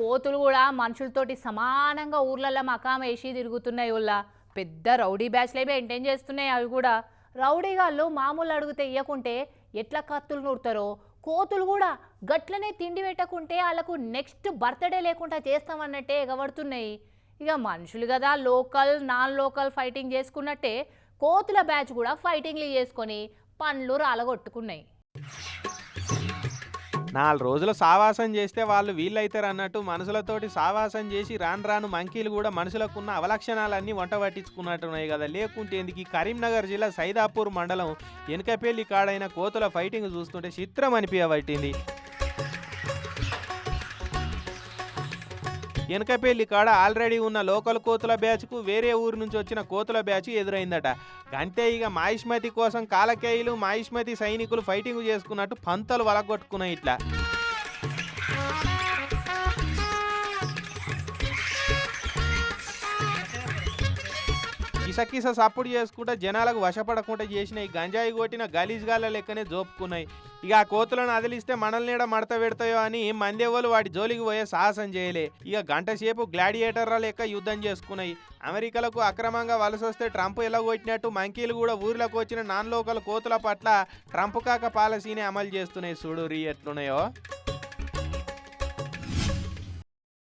కోతులు కూడా మనుషులతోటి సమానంగా ఊర్లలో మకాం వేసి తిరుగుతున్నాయి ఉల్ల పెద్ద రౌడీ బ్యాచ్లే మెయింటైన్ చేస్తున్నాయి అవి కూడా. రౌడీగాళ్ళు మామూలు అడిగితే ఇయ్యకుంటే ఎట్లా కత్తులు నూరుతారో? కోతులు కూడా గట్లనే తిండి పెట్టకుంటే వాళ్ళకు నెక్స్ట్ బర్త్డే లేకుండా చేస్తామన్నట్టే ఎగబడుతున్నాయి. ఇక మనుషులు కదా లోకల్ నాన్ లోకల్ ఫైటింగ్ చేసుకున్నట్టే కోతుల బ్యాచ్ కూడా ఫైటింగ్లు చేసుకొని పండ్లు రాలగొట్టుకున్నాయి. నాలుగు రోజులు సావాసం చేస్తే వాళ్ళు వీళ్ళైతారు అన్నట్టు మనుషులతోటి సావాసం చేసి రాను రాను మంకీలు కూడా మనుషులకున్న అవలక్షణాలన్నీ వంట పట్టించుకున్నట్టున్నాయి కదా. లేకుంటే ఎందుకు? ఈ కరీంనగర్ జిల్లా సైదాపూర్ మండలం ఎనకపేలి కాడైన కోతుల ఫైటింగ్ చూస్తుంటే చిత్రం అనిపించబట్టింది. ఎనకపల్లి కాడ ఆల్రెడీ ఉన్న లోకల్ కోతుల బ్యాచ్కు వేరే ఊరు నుంచి వచ్చిన కోతుల బ్యాచ్ ఎదురైందట. అంటే ఇక మాయిష్మతి కోసం కాలకేయులు మాయిష్మతి సైనికులు ఫైటింగ్ చేసుకున్నట్టు పంతలు వలగొట్టుకున్నాయి ఇట్లా. కిసకిస సప్పుడు చేసుకుంటా జనాలకు వశపడకుండా చేసిన ఈ గంజాయి కొట్టిన గలీజ్గాల లెక్కనే జోపుకున్నాయి. ఇక ఆ కోతులను అదిలిస్తే మనల్ని మడత పెడతాయో అని మందేవాళ్ళు వాటి జోలికి పోయే సాహసం చేయలే. ఇక గంట సేపు గ్లాడియేటర్ల లెక్క యుద్ధం చేసుకున్నాయి. అమెరికాలకు అక్రమంగా వలస వస్తే ట్రంప్ ఎలా కొట్టినట్టు మంకీలు కూడా ఊర్లోకి వచ్చిన నాన్ లోకల్ కోతుల పట్ల ట్రంప్ కాక పాలసీని అమలు చేస్తున్నాయి. చూడు రీ ఎట్లున్నాయో.